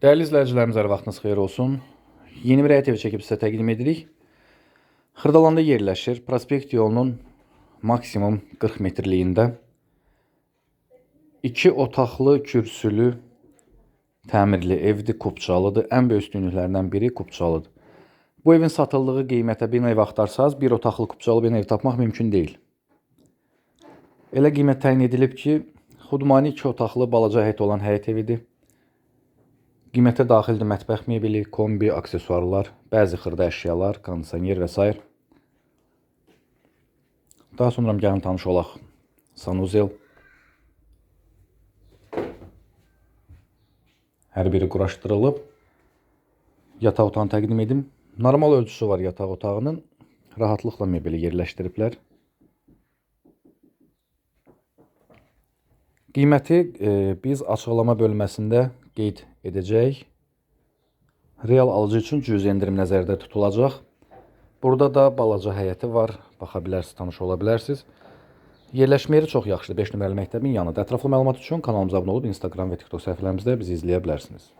Dəyərli izləyicilərimiz, hər vaxtınız xeyir olsun. Yeni bir evi çəkib sizə təqdim edirik. Xırdalanda yerləşir. Prospekt yolunun maksimum 40 metrliyində. 2 otaqlı, kürsülü, təmirli evdir, kupçalıdır. Ən böyük üstünlüklərindən biri kupçalıdır. Bu evin satıldığı qiymətə bir ev axtarsanız, bir otaqlı kupçalı bir ev tapmaq mümkün deyil. Elə qiymət təyin edilib ki, xudmani 2 otaqlı balaca həyət olan həyət evidir. Qiymətə daxildir mətbəx mebeli, kombi, aksesuarlar, bəzi xırda əşyalar, kondisioner və s. Daha sonra gəlin tanış olaq. Sanuzel. Hər biri quraşdırılıb. Yataq otağını təqdim edim. Normal ölçüsü var yataq otağının. Rahatlıqla mebeli yerləşdiriblər. Qiyməti e, biz açıqlama bölməsində qeyd edəcəyik. Real alıcı üçün cüzi endirim nəzərdə tutulacaq. Burada da balaca həyəti var. Baxa bilərsiniz, tanış ola bilərsiniz. Yerləşmə yeri çox yaxşıdır. 5 nömrəli məktəbin yanında. Ətraflı məlumat üçün kanalımıza abunə olub Instagram və TikTok səhifələrimizdə bizi izləyə bilərsiniz.